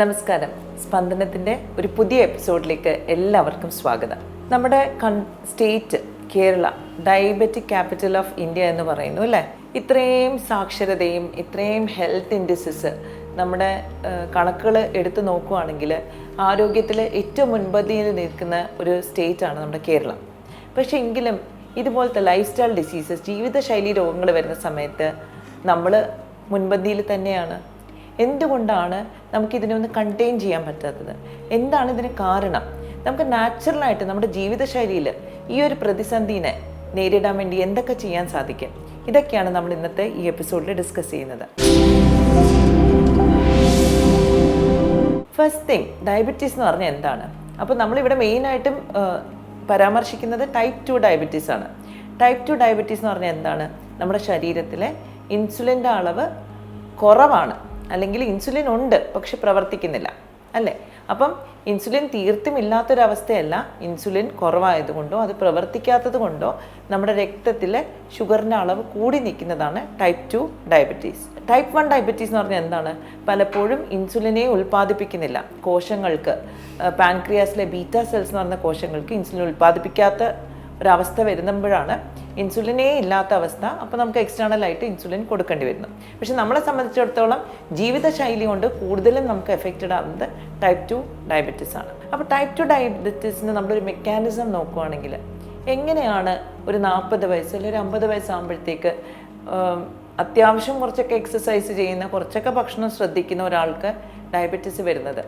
നമസ്കാരം. സ്പന്ദനത്തിന്റെ ഒരു പുതിയ എപ്പിസോഡിലേക്ക് എല്ലാവർക്കും സ്വാഗതം. നമ്മുടെ കൺ state Kerala diabetic capital of India എന്ന് പറയുന്നു അല്ലേ? ഇത്രയും സാക്ഷരതയും ഇത്രയും ഹെൽത്ത് ഇൻഡിസസ് നമ്മുടെ കണക്കുകൾ എടുത്തു നോക്കുകയാണെങ്കിൽ ആരോഗ്യത്തിൽ ഏറ്റവും മുൻപന്തിയിൽ നിൽക്കുന്ന ഒരു സ്റ്റേറ്റാണ് നമ്മുടെ കേരളം. പക്ഷേ എങ്കിലും ഇതുപോലത്തെ ലൈഫ് സ്റ്റൈൽ ഡിസീസസ് ജീവിതശൈലി രോഗങ്ങൾ വരുന്ന സമയത്ത് നമ്മൾ മുൻപന്തിയിൽ തന്നെയാണ് എന്തുകൊണ്ടാണ് നമുക്കിതിനെ ഒന്ന് കണ്ടെയ്ൻ ചെയ്യാൻ പറ്റാത്തത്? എന്താണ് ഇതിന് കാരണം? നമുക്ക് നാച്ചുറലായിട്ട് നമ്മുടെ ജീവിതശൈലിയിൽ ഈ ഒരു പ്രതിസന്ധിനെ നേരിടാൻ വേണ്ടി എന്തൊക്കെ ചെയ്യാൻ സാധിക്കും? ഇതൊക്കെയാണ് നമ്മൾ ഇന്നത്തെ ഈ എപ്പിസോഡിൽ ഡിസ്കസ് ചെയ്യുന്നത്. ഫസ്റ്റ് തിങ് ഡയബറ്റീസ് എന്ന് പറഞ്ഞാൽ എന്താണ്? അപ്പോൾ നമ്മളിവിടെ മെയിനായിട്ടും പരാമർശിക്കുന്നത് ടൈപ്പ് ടു ഡയബറ്റീസ് ആണ്. ടൈപ്പ് ടു ഡയബറ്റീസ് എന്ന് പറഞ്ഞാൽ എന്താണ്? നമ്മുടെ ശരീരത്തിലെ ഇൻസുലിന്റെ അളവ് കുറവാണ്. അല്ലെങ്കിൽ ഇൻസുലിൻ ഉണ്ട് പക്ഷെ പ്രവർത്തിക്കുന്നില്ല അല്ലേ? അപ്പം ഇൻസുലിൻ തീർത്തും ഇല്ലാത്തൊരവസ്ഥയല്ല ഇൻസുലിൻ കുറവായതുകൊണ്ടോ അത് പ്രവർത്തിക്കാത്തത് കൊണ്ടോ നമ്മുടെ രക്തത്തിലെ ഷുഗറിന്റെ അളവ് കൂടി നിൽക്കുന്നതാണ് type two diabetes. Type one diabetes എന്ന് പറഞ്ഞാൽ എന്താണ്? പലപ്പോഴും ഇൻസുലിനെ ഉൽപ്പാദിപ്പിക്കുന്നില്ല. കോശങ്ങൾക്ക് പാൻക്രിയാസിലെ ബീറ്റാ സെൽസ് എന്ന് പറഞ്ഞ കോശങ്ങൾക്ക് ഇൻസുലിൻ ഉൽപ്പാദിപ്പിക്കാത്ത ഒരവസ്ഥ വരുമ്പോഴാണ് ഇൻസുലിനേ ഇല്ലാത്ത അവസ്ഥ. അപ്പോൾ നമുക്ക് എക്സ്റ്റേണൽ ആയിട്ട് ഇൻസുലിൻ കൊടുക്കേണ്ടി വരുന്നു. പക്ഷെ നമ്മളെ സംബന്ധിച്ചിടത്തോളം ജീവിതശൈലി കൊണ്ട് കൂടുതലും നമുക്ക് എഫക്റ്റഡ് ആവുന്നത് ടൈപ്പ് ടു ഡയബറ്റിസ് ആണ്. അപ്പോൾ ടൈപ്പ് ടു ഡയബറ്റീസിന് നമ്മളൊരു മെക്കാനിസം നോക്കുവാണെങ്കിൽ എങ്ങനെയാണ് ഒരു നാൽപ്പത് വയസ്സ് അല്ലെങ്കിൽ ഒരു അമ്പത് വയസ്സാകുമ്പോഴത്തേക്ക് അത്യാവശ്യം കുറച്ചൊക്കെ എക്സസൈസ് ചെയ്യുന്ന കുറച്ചൊക്കെ ഭക്ഷണം ശ്രദ്ധിക്കുന്ന ഒരാൾക്ക് ഡയബറ്റിസ് വരുന്നത്?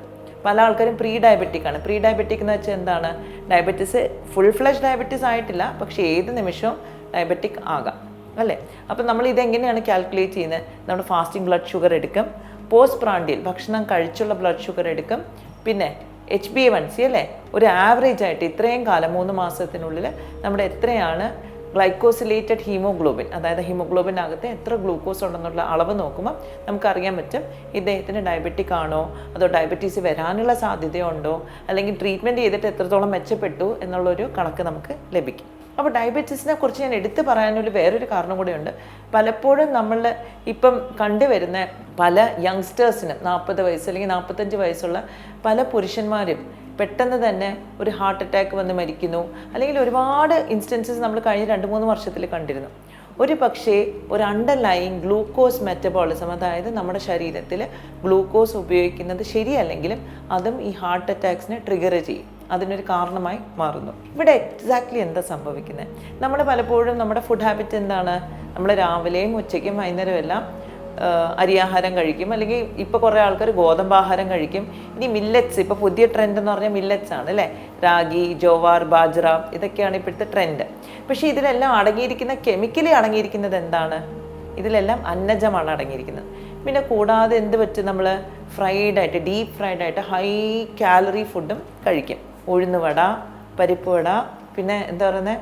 പല ആൾക്കാരും പ്രീ ഡയബറ്റിക് ആണ്. പ്രീ ഡയബറ്റിക് എന്ന് വെച്ചാൽ എന്താണ്? ഡയബറ്റീസ് ഫുൾ ഫ്ലഷ് ഡയബറ്റീസ് ആയിട്ടില്ല പക്ഷേ ഏത് നിമിഷവും ഡയബറ്റിക് ആകാം. അല്ലേ? അപ്പം നമ്മൾ ഇതെങ്ങനെയാണ് കാൽക്കുലേറ്റ് ചെയ്യുന്നത്? നമ്മുടെ ഫാസ്റ്റിംഗ് ബ്ലഡ് ഷുഗർ എടുക്കും പോസ്റ്റ് പ്രാണ്ടിയിൽ ഭക്ഷണം കഴിച്ചുള്ള ബ്ലഡ് ഷുഗർ എടുക്കും പിന്നെ H B A one C അല്ലേ? ഒരു ആവറേജ് ആയിട്ട് ഇത്രയും കാലം മൂന്ന് മാസത്തിനുള്ളിൽ നമ്മുടെ എത്രയാണ്? ഗ്ലൈക്കോസിലേറ്റഡ് ഹീമോഗ്ലോബിൻ അതായത് ഹീമോഗ്ലോബിനകത്ത് എത്ര ഗ്ലൂക്കോസ് ഉണ്ടെന്നുള്ള അളവ് നോക്കുമ്പോൾ നമുക്കറിയാൻ പറ്റും ഇദ്ദേഹത്തിന് ഡയബറ്റിക് ആണോ അതോ ഡയബറ്റീസ് വരാനുള്ള സാധ്യതയുണ്ടോ അല്ലെങ്കിൽ ട്രീറ്റ്മെന്റ് ചെയ്തിട്ട് എത്രത്തോളം മെച്ചപ്പെട്ടു എന്നുള്ളൊരു കണക്ക് നമുക്ക് ലഭിക്കും. അപ്പോൾ ഡയബറ്റീസിനെ കുറിച്ച് ഞാൻ എടുത്തു പറയാനൊരു വേറൊരു കാരണം കൂടെയുണ്ട്. പലപ്പോഴും നമ്മൾ ഇപ്പം കണ്ടുവരുന്ന പല യങ്സ്റ്റേഴ്സിനും നാൽപ്പത് വയസ്സ് അല്ലെങ്കിൽ നാൽപ്പത്തഞ്ച് വയസ്സുള്ള പല പുരുഷന്മാരും പെട്ടെന്ന് തന്നെ ഒരു ഹാർട്ട് അറ്റാക്ക് വന്ന് മരിക്കുന്നു. അല്ലെങ്കിൽ ഒരുപാട് ഇൻസ്റ്റൻസസ് നമ്മൾ കഴിഞ്ഞ രണ്ട് മൂന്ന് വർഷത്തിൽ കണ്ടിരുന്നു. ഒരു പക്ഷേ ഒരു അണ്ടർലൈങ് ഗ്ലൂക്കോസ് മെറ്റബോളിസം അതായത് നമ്മുടെ ശരീരത്തിൽ ഗ്ലൂക്കോസ് ഉപയോഗിക്കുന്നത് ശരിയല്ലെങ്കിലും അതും ഈ ഹാർട്ട് അറ്റാക്സിനെ ട്രിഗർ ചെയ്യും. അതിനൊരു കാരണമായി മാറുന്നു. ഇവിടെ എക്സാക്ട്ലി എന്താ സംഭവിക്കുന്നത് നമ്മൾ പലപ്പോഴും നമ്മുടെ ഫുഡ് ഹാബിറ്റ് എന്താണ്? നമ്മൾ രാവിലെയും ഉച്ചയ്ക്കും വൈകുന്നേരം എല്ലാം അരിയാഹാരം കഴിക്കും. അല്ലെങ്കിൽ ഇപ്പോൾ കുറേ ആൾക്കാർ ഗോതമ്പാഹാരം കഴിക്കും. ഇനി മില്ലറ്റ്സ് ഇപ്പോൾ പുതിയ ട്രെൻഡ് എന്ന് പറഞ്ഞാൽ മില്ലറ്റ്സ് ആണ് അല്ലേ? രാഗി ജോവാർ ബാജ്ര ഇതൊക്കെയാണ് ഇപ്പോഴത്തെ ട്രെൻഡ് പക്ഷേ ഇതിലെല്ലാം അടങ്ങിയിരിക്കുന്ന കെമിക്കലി അടങ്ങിയിരിക്കുന്നത് എന്താണ്? ഇതിലെല്ലാം അന്നജമാണ് അടങ്ങിയിരിക്കുന്നത്. പിന്നെ കൂടാതെ എന്ത് പറ്റും നമ്മൾ ഫ്രൈഡ് ആയിട്ട് ഡീപ്പ് ഫ്രൈഡ് ആയിട്ട് ഹൈ കാലറി ഫുഡും കഴിക്കും. ഉഴുന്നുവട പരിപ്പ് വട പിന്നെ എന്താ പറയുന്നത്?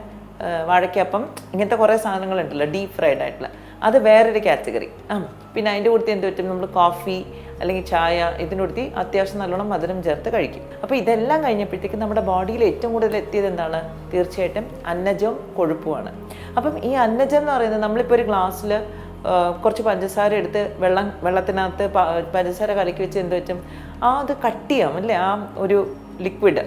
വാഴയ്ക്കപ്പം ഇങ്ങനത്തെ കുറേ സാധനങ്ങളുണ്ടല്ലോ ഡീപ്പ് ഫ്രൈഡ് ആയിട്ടുള്ള. അത് വേറൊരു കാറ്റഗറി. ആ. പിന്നെ അതിന്റെ കൂടുതൽ എന്ത് പറ്റും? നമ്മൾ കോഫി അല്ലെങ്കിൽ ചായ ഇതിന്റെ കൂട്ടത്തിൽ അത്യാവശ്യം നല്ലോണം മധുരം ചേർത്ത് കഴിക്കും. അപ്പോൾ ഇതെല്ലാം കഴിഞ്ഞപ്പോഴത്തേക്കും നമ്മുടെ ബോഡിയിൽ ഏറ്റവും കൂടുതൽ എത്തിയത് എന്താണ്? തീർച്ചയായിട്ടും അന്നജവും കൊഴുപ്പുമാണ്. അപ്പം ഈ അന്നജം എന്ന് പറയുന്നത് നമ്മളിപ്പോൾ ഒരു ഗ്ലാസ്സിൽ കുറച്ച് പഞ്ചസാര എടുത്ത് വെള്ളം വെള്ളത്തിനകത്ത് പഞ്ചസാര കലക്കി വെച്ച് എന്ത് പറ്റും? ആ അത് കട്ടിയാവും അല്ലേ? ആ ഒരു ലിക്വിഡ്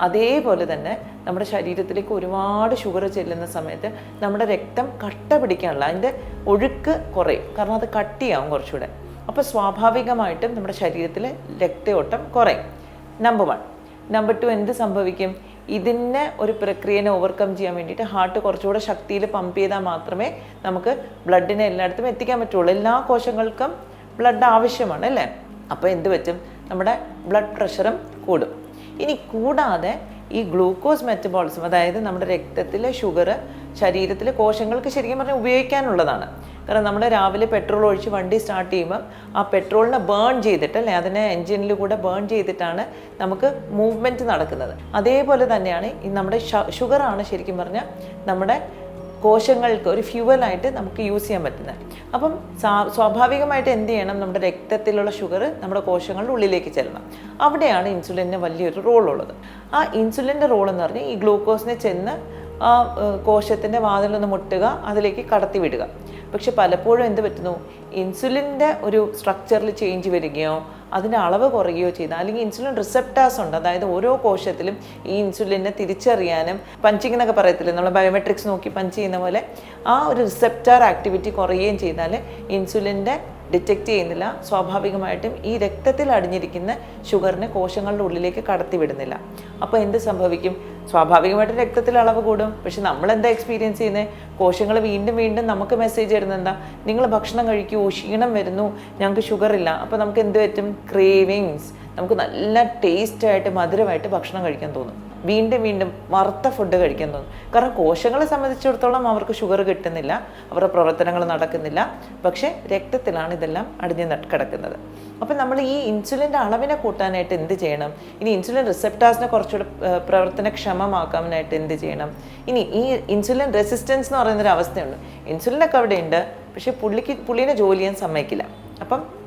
അതേപോലെ തന്നെ നമ്മുടെ ശരീരത്തിലേക്ക് ഒരുപാട് ഷുഗർ ചെല്ലുന്ന സമയത്ത് നമ്മുടെ രക്തം കട്ട പിടിക്കാനുള്ള അതിന്റെ ഒഴുക്ക് കുറയും. കാരണം അത് കട്ടിയാവും കുറച്ചുകൂടെ. അപ്പോൾ സ്വാഭാവികമായിട്ടും നമ്മുടെ ശരീരത്തിലെ രക്തയോട്ടം കുറയും. നമ്പർ വൺ നമ്പർ ടു എന്ത് സംഭവിക്കും? ഇതിനെ ഒരു പ്രക്രിയനെ ഓവർകം ചെയ്യാൻ വേണ്ടിയിട്ട് ഹാർട്ട് കുറച്ചുകൂടെ ശക്തിയിൽ പമ്പ് ചെയ്താൽ മാത്രമേ നമുക്ക് ബ്ലഡിനെ എല്ലായിടത്തും എത്തിക്കാൻ പറ്റുള്ളൂ. എല്ലാ കോശങ്ങൾക്കും ബ്ലഡ് ആവശ്യമാണ് അല്ലേ? അപ്പോൾ എന്ത് പറ്റും? നമ്മുടെ ബ്ലഡ് പ്രഷറും കൂടും. ഇനി കൂടാതെ ഈ ഗ്ലൂക്കോസ് മെറ്റബോളിസം അതായത് നമ്മുടെ രക്തത്തിലെ ഷുഗർ ശരീരത്തിലെ കോശങ്ങൾക്ക് ശരിക്കും പറഞ്ഞാൽ ഉപയോഗിക്കാനുള്ളതാണ്. കാരണം നമ്മൾ രാവിലെ പെട്രോൾ ഒഴിച്ച് വണ്ടി സ്റ്റാർട്ട് ചെയ്യുമ്പം ആ പെട്രോളിനെ ബേൺ ചെയ്തിട്ട് അല്ലെ അതിനെ എൻജിനിൽ കൂടെ ബേൺ ചെയ്തിട്ടാണ് നമുക്ക് മൂവ്മെന്റ് നടക്കുന്നത്. അതേപോലെ തന്നെയാണ് ഈ നമ്മുടെ ഷുഗറാണ് ശരിക്കും പറഞ്ഞാൽ നമ്മുടെ കോശങ്ങൾക്ക് ഒരു ഫ്യൂവലായിട്ട് നമുക്ക് യൂസ് ചെയ്യാൻ പറ്റുന്നത്. അപ്പം സ്വാഭാവികമായിട്ട് എന്ത് ചെയ്യണം? നമ്മുടെ രക്തത്തിലുള്ള ഷുഗർ നമ്മുടെ കോശങ്ങളുടെ ഉള്ളിലേക്ക് ചെല്ലണം. അവിടെയാണ് ഇൻസുലിന്റെ വലിയൊരു റോൾ ഉള്ളത്. ആ ഇൻസുലിന്റെ റോൾ എന്ന് പറഞ്ഞാൽ ഈ ഗ്ലൂക്കോസിനെ ചെന്ന് ആ കോശത്തിന്റെ വാതിലൊന്ന് മുട്ടുക അതിലേക്ക് കടത്തി വിടുക. പക്ഷെ പലപ്പോഴും എന്ത് പറ്റുന്നു? ഇൻസുലിന്റെ ഒരു സ്ട്രക്ചറിൽ ചേഞ്ച് വരികയോ അതിന്റെ അളവ് കുറയുകയോ ചെയ്താൽ അല്ലെങ്കിൽ ഇൻസുലിൻ റിസെപ്റ്റാസ് ഉണ്ട്. അതായത് ഓരോ കോശത്തിലും ഈ ഇൻസുലിനെ തിരിച്ചറിയാനും പഞ്ചിങ് എന്നൊക്കെ പറയത്തില്ലേ? നമ്മൾ ബയോമെട്രിക്സ് നോക്കി പഞ്ച് ചെയ്യുന്ന പോലെ ആ ഒരു റിസെപ്റ്റാർ ആക്ടിവിറ്റി കുറയുകയും ചെയ്താൽ ഇൻസുലിന്റെ ഡിറ്റക്റ്റ് ചെയ്യുന്നില്ല. സ്വാഭാവികമായിട്ടും ഈ രക്തത്തിൽ അടിഞ്ഞിരിക്കുന്ന ഷുഗറിനെ കോശങ്ങളുടെ ഉള്ളിലേക്ക് കടത്തിവിടുന്നില്ല. അപ്പോൾ എന്ത് സംഭവിക്കും? സ്വാഭാവികമായിട്ടും രക്തത്തിൽ അളവ് കൂടും. പക്ഷെ നമ്മൾ എന്താ എക്സ്പീരിയൻസ് ചെയ്യുന്നത് കോശങ്ങൾ വീണ്ടും വീണ്ടും നമുക്ക് മെസ്സേജ് തരുന്നത് എന്താ? നിങ്ങൾ ഭക്ഷണം കഴിക്കൂ ക്ഷീണം വരുന്നു. ഞങ്ങൾക്ക് ഷുഗർ ഇല്ല. അപ്പോൾ നമുക്ക് എന്ത് പറ്റും? ക്രേവിങ്സ് നമുക്ക് നല്ല ടേസ്റ്റായിട്ട് മധുരമായിട്ട് ഭക്ഷണം കഴിക്കാൻ തോന്നും. വീണ്ടും വീണ്ടും വറുത്ത ഫുഡ് കഴിക്കാൻ തോന്നും. കാരണം കോശങ്ങളെ സംബന്ധിച്ചിടത്തോളം അവർക്ക് ഷുഗർ കിട്ടുന്നില്ല അവരുടെ പ്രവർത്തനങ്ങൾ നടക്കുന്നില്ല. പക്ഷേ രക്തത്തിലാണ് ഇതെല്ലാം അടിഞ്ഞു കിടക്കുന്നത്. അപ്പം നമ്മൾ ഈ ഇൻസുലിന്റെ അളവിനെ കൂട്ടാനായിട്ട് എന്ത് ചെയ്യണം? ഇനി ഇൻസുലിൻ റിസെപ്റ്റാസിനെ കുറച്ചുകൂടെ പ്രവർത്തനക്ഷമമാക്കാനായിട്ട് എന്ത് ചെയ്യണം? ഇനി ഈ ഇൻസുലിൻ റെസിസ്റ്റൻസ് എന്ന് പറയുന്നൊരു അവസ്ഥയുണ്ട്. ഇൻസുലിനൊക്കെ അവിടെ ഉണ്ട് പക്ഷേ പുള്ളിക്ക് പുള്ളീനെ ജോലി ചെയ്യാൻ സമ്മതിക്കില്ല. അപ്പം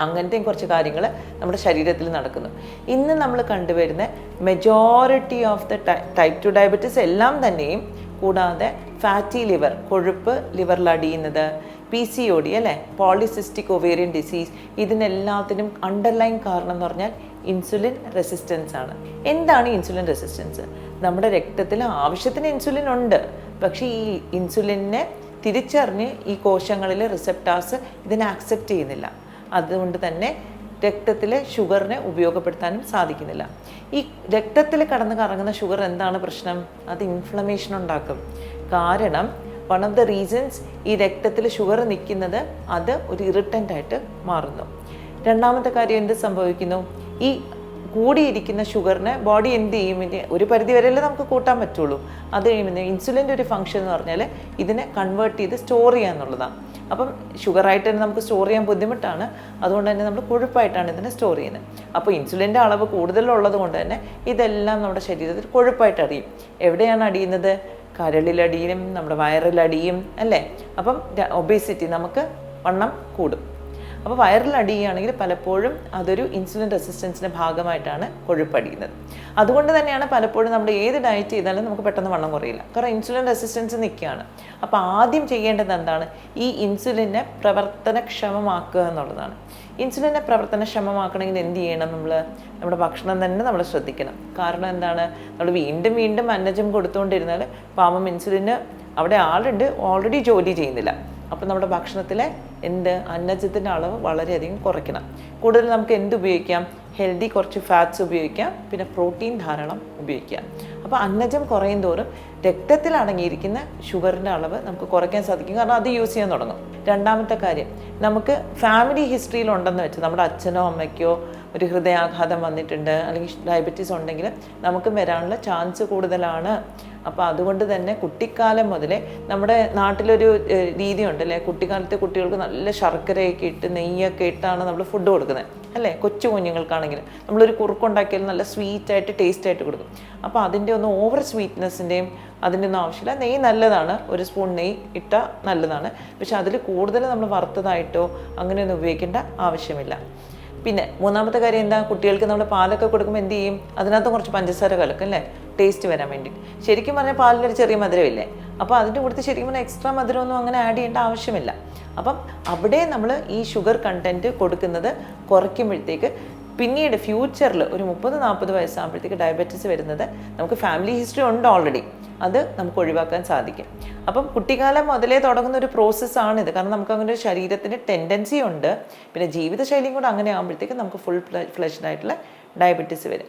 അങ്ങനത്തെയും കുറച്ച് കാര്യങ്ങൾ നമ്മുടെ ശരീരത്തിൽ നടക്കുന്നു. ഇന്ന് നമ്മൾ കണ്ടുവരുന്ന majority of the type two diabetes എല്ലാം തന്നെയും കൂടാതെ ഫാറ്റി ലിവർ കൊഴുപ്പ് ലിവറിൽ അടിയുന്നത് പി സി ഒ ഡി അല്ലേ? പോളിസിസ്റ്റിക് ഒവേറിയൻ ഡിസീസ് ഇതിനെല്ലാത്തിനും അണ്ടർലൈൻ കാരണം എന്ന് പറഞ്ഞാൽ ഇൻസുലിൻ റെസിസ്റ്റൻസ് ആണ്. എന്താണ് ഇൻസുലിൻ റെസിസ്റ്റൻസ് നമ്മുടെ രക്തത്തിൽ ആവശ്യത്തിന് ഇൻസുലിൻ ഉണ്ട്. പക്ഷേ ഈ ഇൻസുലിനെ തിരിച്ചറിഞ്ഞ് ഈ കോശങ്ങളിലെ റിസെപ്റ്റാസ് ഇതിനെ ആക്സെപ്റ്റ് ചെയ്യുന്നില്ല. അതുകൊണ്ട് തന്നെ രക്തത്തിലെ ഷുഗറിനെ ഉപയോഗപ്പെടുത്താനും സാധിക്കുന്നില്ല. ഈ രക്തത്തിൽ കടന്ന് കറങ്ങുന്ന ഷുഗർ എന്താണ് പ്രശ്നം? അത് ഇൻഫ്ലമേഷൻ ഉണ്ടാക്കും. കാരണം വൺ ഓഫ് ദ റീസൺസ് ഈ രക്തത്തിൽ ഷുഗർ നിൽക്കുന്നത് അത് ഒരു ഇറിറ്റന്റ് ആയിട്ട് മാറുന്നു. രണ്ടാമത്തെ കാര്യം എന്ത് സംഭവിക്കുന്നു? ഈ കൂടിയിരിക്കുന്ന ഷുഗറിനെ ബോഡി എന്ത് ചെയ്യും? ഒരു പരിധി വരെയല്ലേ നമുക്ക് കൂട്ടാൻ പറ്റുള്ളൂ. അത് കഴിയുമ്പോൾ ഇൻസുലിന്റെ ഒരു ഫംഗ്ഷൻ എന്ന് പറഞ്ഞാൽ ഇതിനെ കൺവേർട്ട് ചെയ്ത് സ്റ്റോർ ചെയ്യുക എന്നുള്ളതാണ് അപ്പം ഷുഗറായിട്ട് തന്നെ നമുക്ക് സ്റ്റോർ ചെയ്യാൻ ബുദ്ധിമുട്ടാണ്. അതുകൊണ്ട് തന്നെ നമ്മൾ കൊഴുപ്പായിട്ടാണ് ഇതിനെ സ്റ്റോർ ചെയ്യുന്നത്. അപ്പോൾ ഇൻസുലിന്റെ അളവ് കൂടുതലുള്ളത് കൊണ്ട് തന്നെ ഇതെല്ലാം നമ്മുടെ ശരീരത്തിൽ കൊഴുപ്പായിട്ട് അറിയും എവിടെയാണ് അടിയുന്നത്? കരളിലടിയും നമ്മുടെ വയറിലടിയും അല്ലേ? അപ്പം ഒബേസിറ്റി നമുക്ക് വണ്ണം കൂടും. അപ്പോൾ വയറിൽ അടിയുകയാണെങ്കിൽ പലപ്പോഴും അതൊരു ഇൻസുലിൻ റെസിസ്റ്റൻസിന്റെ ഭാഗമായിട്ടാണ് കൊഴുപ്പടിയുന്നത്. അതുകൊണ്ട് തന്നെയാണ് പലപ്പോഴും നമ്മൾ ഏത് ഡയറ്റ് ചെയ്താലും നമുക്ക് പെട്ടെന്ന് വണ്ണം കുറയില്ല. കാരണം ഇൻസുലിൻ റെസിസ്റ്റൻസ് നിൽക്കുകയാണ്. അപ്പോൾ ആദ്യം ചെയ്യേണ്ടത് എന്താണ്? ഈ ഇൻസുലിനെ പ്രവർത്തനക്ഷമമാക്കുക എന്നുള്ളതാണ്. ഇൻസുലിനെ പ്രവർത്തനക്ഷമമാക്കണമെങ്കിൽ എന്ത് ചെയ്യണം നമ്മൾ നമ്മുടെ ഭക്ഷണം തന്നെ നമ്മൾ ശ്രദ്ധിക്കണം. കാരണം എന്താണ്? നമ്മൾ വീണ്ടും വീണ്ടും അന്നജം കൊടുത്തുകൊണ്ടിരുന്നാൽ പാമ്പം ഇൻസുലിന് അവിടെ ആളുണ്ട് ഓൾറെഡി ജോലി ചെയ്യുന്നില്ല. അപ്പം നമ്മുടെ ഭക്ഷണത്തിലെ എന്ത് അന്നജത്തിന്റെ അളവ് വളരെയധികം കുറയ്ക്കണം. കൂടുതൽ നമുക്ക് എന്ത് ഉപയോഗിക്കാം? ഹെൽത്തി കുറച്ച് ഫാറ്റ്സ് ഉപയോഗിക്കാം. പിന്നെ പ്രോട്ടീൻ ധാരാളം ഉപയോഗിക്കാം. അപ്പോൾ അന്നജം കുറയും തോറും രക്തത്തിൽ അടങ്ങിയിരിക്കുന്ന ഷുഗറിന്റെ അളവ് നമുക്ക് കുറയ്ക്കാൻ സാധിക്കും. കാരണം അത് യൂസ് ചെയ്യാൻ തുടങ്ങും. രണ്ടാമത്തെ കാര്യം നമുക്ക് ഫാമിലി ഹിസ്റ്ററിയിൽ ഉണ്ടെന്ന് വെച്ചാൽ നമ്മുടെ അച്ഛനോ അമ്മയ്ക്കോ ഒരു ഹൃദയാഘാതം വന്നിട്ടുണ്ട് അല്ലെങ്കിൽ ഡയബറ്റീസ് ഉണ്ടെങ്കിൽ നമുക്ക് വരാനുള്ള ചാൻസ് കൂടുതലാണ്. അപ്പോൾ അതുകൊണ്ട് തന്നെ കുട്ടിക്കാലം മുതലേ നമ്മുടെ നാട്ടിലൊരു രീതിയുണ്ട് അല്ലേ? കുട്ടിക്കാലത്തെ കുട്ടികൾക്ക് നല്ല ശർക്കരയൊക്കെ ഇട്ട് നെയ്യൊക്കെ ഇട്ടാണ് നമ്മൾ ഫുഡ് കൊടുക്കുന്നത്. അല്ലേ? കൊച്ചു കുഞ്ഞുങ്ങൾക്കാണെങ്കിലും. നമ്മളൊരു കുറുക്കുണ്ടാക്കിയാൽ നല്ല സ്വീറ്റായിട്ട് ടേസ്റ്റ് ആയിട്ട് കൊടുക്കും. അപ്പോൾ അതിന്റെ ഒന്നും ഓവർ സ്വീറ്റ്നെസ്സിന്റെയും അതിന്റെ ഒന്നും ആവശ്യമില്ല. നെയ്യ് നല്ലതാണ്. ഒരു സ്പൂൺ നെയ്യ് ഇട്ടാൽ നല്ലതാണ്. പക്ഷെ അതിൽ കൂടുതൽ നമ്മൾ വറുത്തതായിട്ടോ അങ്ങനെയൊന്നും ഉപയോഗിക്കേണ്ട ആവശ്യമില്ല. പിന്നെ മൂന്നാമത്തെ കാര്യം എന്താ കുട്ടികൾക്ക് നമ്മൾ പാലൊക്കെ കൊടുക്കുമ്പോൾ എന്ത് ചെയ്യും? അതിനകത്ത് കുറച്ച് പഞ്ചസാര കലക്കും അല്ലേ? ടേസ്റ്റ് വരാൻ വേണ്ടി. ശരിക്കും പറഞ്ഞാൽ പാലിനൊരു ചെറിയ മധുരമില്ലേ? അപ്പോൾ അതിന്റെ കൂടുതൽ ശരിക്കും പറഞ്ഞാൽ എക്സ്ട്രാ മധുരമൊന്നും അങ്ങനെ ആഡ് ചെയ്യേണ്ട ആവശ്യമില്ല. അപ്പം അവിടെ നമ്മൾ ഈ ഷുഗർ കണ്ടന്റ് കൊടുക്കുന്നത് കുറയ്ക്കുമ്പോഴത്തേക്ക് പിന്നീട് ഫ്യൂച്ചറിൽ ഒരു മുപ്പത് നാൽപ്പത് വയസ്സാകുമ്പോഴത്തേക്ക് ഡയബറ്റിസ് വരുന്നത് നമുക്ക് ഫാമിലി ഹിസ്റ്ററി ഉണ്ട് ഓൾറെഡി അത് നമുക്ക് ഒഴിവാക്കാൻ സാധിക്കും. അപ്പം കുട്ടിക്കാലം മുതലേ തുടങ്ങുന്ന ഒരു പ്രോസസ്സാണിത് കാരണം നമുക്ക് അങ്ങനെ ഒരു ശരീരത്തിന് ടെൻഡൻസി ഉണ്ട്. പിന്നെ ജീവിതശൈലിയും കൂടെ അങ്ങനെ ആകുമ്പോഴത്തേക്കും നമുക്ക് ഫുൾ ഫ്ലഷ്ഡ് ആയിട്ടുള്ള ഡയബറ്റീസ് വരും.